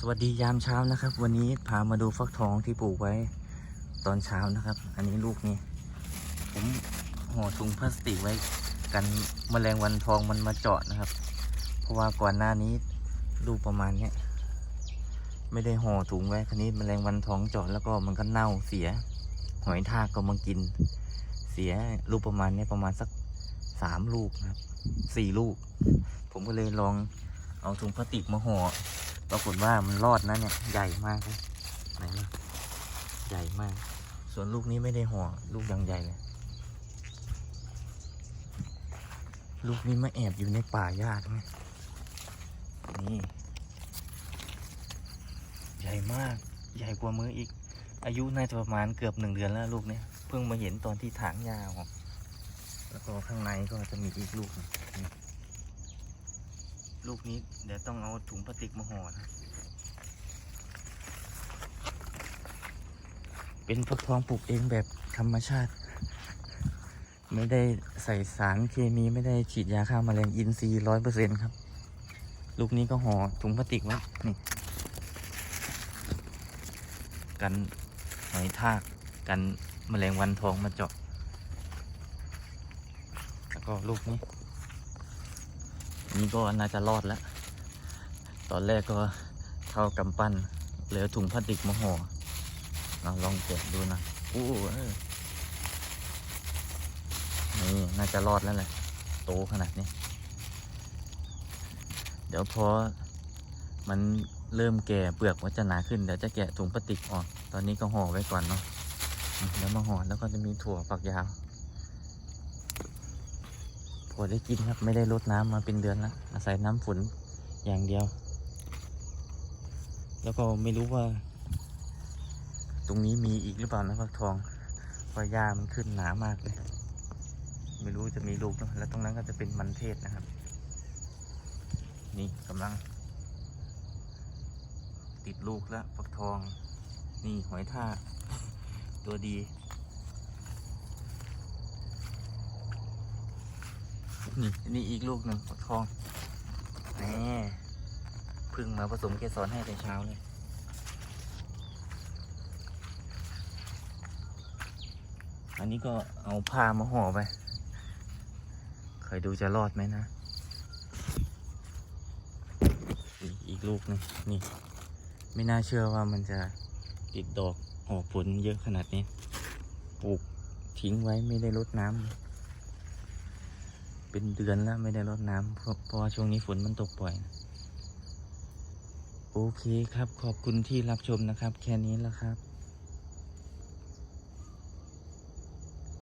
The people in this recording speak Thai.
สวัสดียามเช้านะครับ วันนี้พามาดูฟักทองที่ปลูกไว้ตอนเช้านะครับ อันนี้ลูกนี้ผมห่อถุงพลาสติกไว้กันแมลงวันทองมันมาเจาะนะครับ เพราะว่าก่อนหน้านี้ลูกประมาณเนี้ยไม่ได้ห่อถุงไว้คันนี้แมลงวันทองเจาะแล้วก็มันก็เน่าเสีย หอยทากก็มากิน เสียลูกประมาณเนี้ยประมาณสักสามลูกนะครับสี่ลูก ผมก็เลยลองเอาถุงพลาสติกมาห่อ ปรากฏว่ามันรอดนะเนี่ยใหญ่มากเลยไหนล่ะใหญ่มาก ส่วนลูกนี้ไม่ได้ห่อลูกยังใหญ่เลยลูกนี้มาแอบอยู่ในป่าหญ้าตรงนี้นี่ใหญ่มาก ใหญ่กว่ามืออีก อายุน่าจะประมาณเกือบหนึ่งเดือนแล้วลูกเนี่ยเพิ่งมาเห็นตอนที่ถางหญ้าออกแล้วก็ข้างในก็จะมีอีกลูกนี่ ลูกนี้เดี๋ยวต้องเอาถุงพลาสติกมาห่อนะ เป็นฟักทองปลูกเองแบบธรรมชาติ ไม่ได้ใส่สารเคมีไม่ได้ฉีดยาฆ่าแมลงอินทรีย์ร้อยเปอร์เซ็นครับ ลูกนี้ก็ห่อถุงพลาสติกไว้นี่กันหอยทากกันแมลงวันทองมาเจาะแล้วก็ลูกนี้ นี่ก็น่าจะรอดแล้ว ตอนแรกก็เท่ากำปั้น เหลือถุงพลาสติกมาห่อเราลองแกะดูนะอู้นี่น่าจะรอดแล้วแหละโตขนาดนี้ เดี๋ยวพอมันเริ่มแก่เปลือกมันจะหนาขึ้นเดี๋ยวจะแกะถุงพลาสติกออก ตอนนี้ก็ห่อไว้ก่อนเนาะแล้วมาห่อแล้วก็จะมีถั่วฝักยาว พอได้กินครับ ไม่ได้ลดน้ำมาเป็นเดือนแล้วอาศัยน้ำฝนอย่างเดียว แล้วก็ไม่รู้ว่า ตรงนี้มีอีกหรือเปล่านะฟักทองเพราะหญ้ามันขึ้นหนามากเลย ไม่รู้จะมีลูกนะแล้วตรงนั้นก็จะเป็นมันเทศนะครับ นี่กำลัง ติดลูกแล้วฟักทอง นี่หอยทากตัวดี นี่นี่อีกลูกหนึ่งฟักทองนี่พึ่งมาผสมเกสรให้แต่เช้าเลยอันนี้ก็เอาผ้ามาห่อไปเคยดูจะรอดไหมนะ อีกลูกหนึงนี่ ไม่น่าเชื่อว่ามันจะติดดอกออกผลเยอะขนาดนี้ ปลูกทิ้งไว้ไม่ได้รดน้ำ เป็นเดือนแล้วไม่ได้รดน้ำเพราะเพราะว่าช่วงนี้ฝนมันตกบ่อยนะโอเคครับขอบคุณที่รับชมนะครับ แค่นี้แล้วครับ